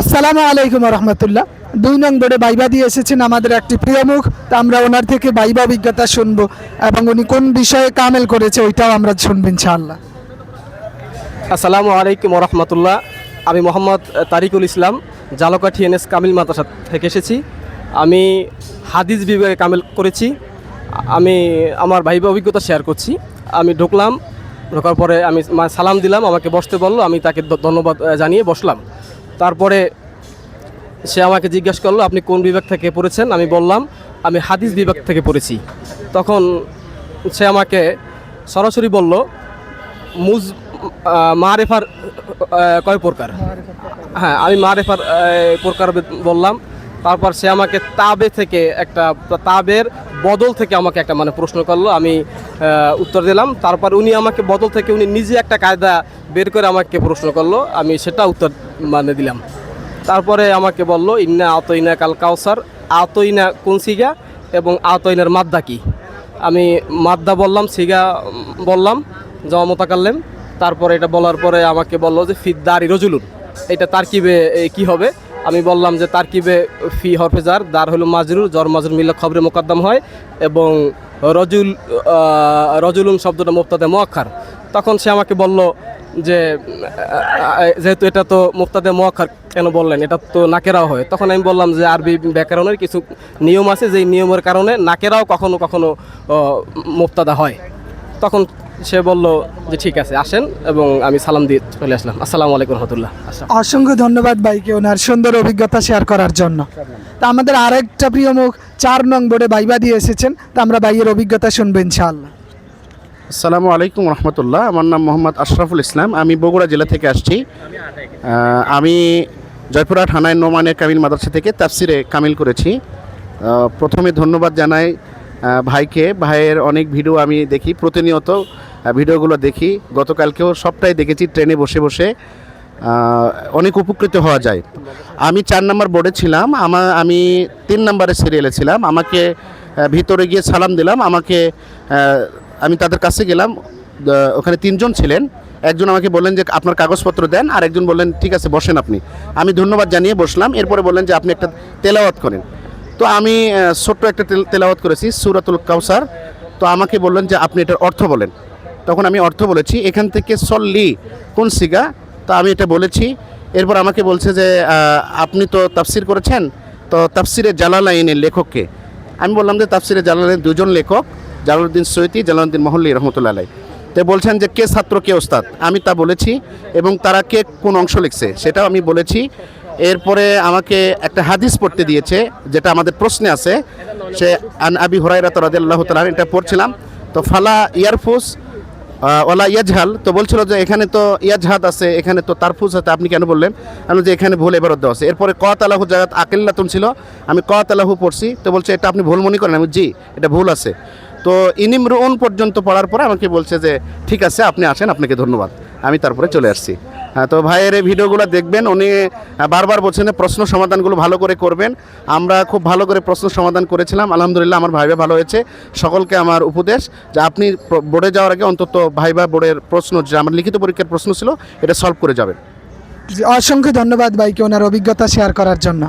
আসসালামু আলাইকুম রহমতুল্লাহ। দুই নং বোর্ডে বাইবা দিয়ে এসেছেন আমাদের একটি প্রিয় মুখ। তা আমরা ওনার থেকে বাইবা অভিজ্ঞতা শুনব এবং উনি কোন বিষয়ে কামেল করেছে ওইটাও আমরা শুনব ইনশাআল্লাহ। আসসালামু আলাইকুম রহমতুল্লাহ। আমি মোহাম্মদ তারিকুল ইসলাম জালকাঠি এনএস কামিল মাদ্রাসা থেকে এসেছি। আমি হাদিস বিভাগে কামিল করেছি। আমি আমার ভাইবা অভিজ্ঞতা শেয়ার করছি। আমি ঢুকলাম, ঢোকার পরে আমি সালাম দিলাম, আমাকে বসতে বলল, আমি তাকে ধন্যবাদ জানিয়ে বসলাম। তারপরে সে আমাকে জিজ্ঞেস করল আপনি কোন বিভাগ থেকে পড়েছেন? আমি বললাম আমি হাদিস বিভাগ থেকে পড়েছি। তখন সে আমাকে সরাসরি বলল মুজ মা রেফার কয় প্রকার? হ্যাঁ আমি মা রেফার প্রকার বললাম। তারপর সে আমাকে তাবে থেকে একটা তাবের বদল থেকে আমাকে একটা মানে প্রশ্ন করল আমি উত্তর দিলাম। তারপর উনি আমাকে বদল থেকে উনি নিজে একটা কায়দা বের করে আমাকে প্রশ্ন করল আমি সেটা উত্তর মানে দিলাম। তারপরে আমাকে বলল ইন্না আতইনা কাল কাউসার আতইনা কোন সিগা এবং আতইনার মাদ্দা কি? আমি মাদ্দা বললাম সিগা বললাম জমা মোতাকাল্লেম। তারপরে এটা বলার পরে আমাকে বলল যে ফিদ্দারি রজুলুন। এটা তারকিবে এ, কি হবে? আমি বললাম যে তারকিবে ফি হরফেজার, দার হলো মাজরুর জর মাজরুর মিলে খবরে মোকাদ্দম হয় এবং রজুল রজুলুম শব্দটা মুক্তাদে মোয়াক্ষার তখন সে আমাকে বলল যে যেহেতু এটা তো মুক্তাদে মোয়াক্ষার কেন বললেন? এটা তো নাকেরাও হয়। তখন আমি বললাম যে, আরবি ব্যাকরণের কিছু নিয়ম আছে, যেই নিয়মের কারণে নাকেরাও কখনো কখনো মুক্তাদা হয়। তখন সে বলল যে ঠিক আছে আসেন এবং আমি সালাম দিয়ে চলে আসলাম। আসসালামু আলাইকুম রহমতুল্লাহ। আচ্ছা অসংখ্য ধন্যবাদ ভাইকে ওনার সুন্দর অভিজ্ঞতা শেয়ার করার জন্য। তা আমাদের আরেকটা প্রিয় মুখ চার নং বোর্ডে বাইবা দিয়ে এসেছেন তা আমরা বাইয়ের অভিজ্ঞতা শুনব ইনশাআল্লাহ। আসসালামু আলাইকুম রহমতুল্লাহ। আমার নাম মোহাম্মদ আশরাফুল ইসলাম। আমি বগুড়া জেলা থেকে আসছি। আমি জয়পুরহাট হানায় নোমানের কামিল মাদ্রাসা থেকে তাফসিরে কামিল করেছি। প্রথমে ধন্যবাদ জানাই ভাইকে। ভাইয়ের অনেক ভিডিও আমি দেখি প্রতিনিয়ত। ভিডিওগুলো দেখি। গতকালকেও সবটাই দেখেছি, ট্রেনে বসে বসে। অনেক উপকৃত হওয়া যায়। আমি চার নম্বর বোর্ডে ছিলাম আমার আমি তিন নম্বরের সিরিয়ালে ছিলাম। আমাকে ভিতরে গিয়ে সালাম দিলাম। আমাকে আমি তাদের কাছে গেলাম। ওখানে তিনজন ছিলেন। একজন আমাকে বললেন যে, আপনার কাগজপত্র দেন। আর একজন বললেন, ঠিক আছে, বসেন আপনি। আমি ধন্যবাদ জানিয়ে বসলাম। এরপরে বললেন যে, আপনি একটা তেলাওয়াত করেন। তো আমি ছোট্ট একটা তেল- তেলাওয়াত করেছি, সুরাতুল কাউসার। তো আমাকে বললেন যে, আপনি এটার অর্থ বলেন। তখন আমি অর্থ বলেছি এখান থেকে সল্লি কোন সিগা? তা আমি এটা বলেছি। এরপর আমাকে বলছে যে আপনি তো তাফসির করেছেন তো তাফসিরে জালালাইনের লেখককে? আমি বললাম যে তাফসিরে জালালাইন দুজন লেখক জালালউদ্দিন সৈয়দি জালালউদ্দিন মহল্লি রহমতুল্লাহ আলাই তো বলছেন যে কে ছাত্র কে ওস্তাদ? আমি তা বলেছি এবং তারা কে কোন অংশ লিখছে সেটাও আমি বলেছি। এরপরে আমাকে একটা হাদিস পড়তে দিয়েছে যেটা আমাদের প্রশ্নে আছে। সে আন আবি হরাইরাত রাদিয়াল্লাহু তাআলা এটা পড়ছিলাম। তো ফালা ইয়ারফুস আহ, ওলা ইয়াজহাল তো বলছিল যে এখানে তো ইয়াজহাদ আছে, এখানে তো তারফুজ আছে, আপনি কেন বললেন? আমি যে এখানে ভুল এবারত দেওয়া আছে। এরপরে ক তালাহু জায়গাত আকিল্লাতুন ছিল, আমি ক তালাহু পড়ছি, তো বলছে, এটা আপনি ভুল মনে করেন? আমি জি, এটা ভুল আছে। তো ইনিমরুন পর্যন্ত পড়ার পরে আমাকে বলছে যে, ঠিক আছে, আপনি আসেন, আপনাকে ধন্যবাদ। আমি তারপরে চলে আসছি। তো ভাইয়ের এই ভিডিওগুলো দেখবেন, উনি বারবার বলছেন প্রশ্ন সমাধানগুলো ভালো করে করবেন। আমরা খুব ভালো করে প্রশ্ন সমাধান করেছিলাম, আলহামদুলিল্লাহ আমার ভাইবা ভালো হয়েছে। সকলকে আমার উপদেশ যে আপনি বোর্ডে যাওয়ার আগে অন্তত ভাইবা বোর্ডের প্রশ্ন, যে আমার লিখিত পরীক্ষার প্রশ্ন ছিল, এটা সলভ করে যাবেন। অসংখ্য ধন্যবাদ ভাইকে ওনার অভিজ্ঞতা শেয়ার করার জন্য।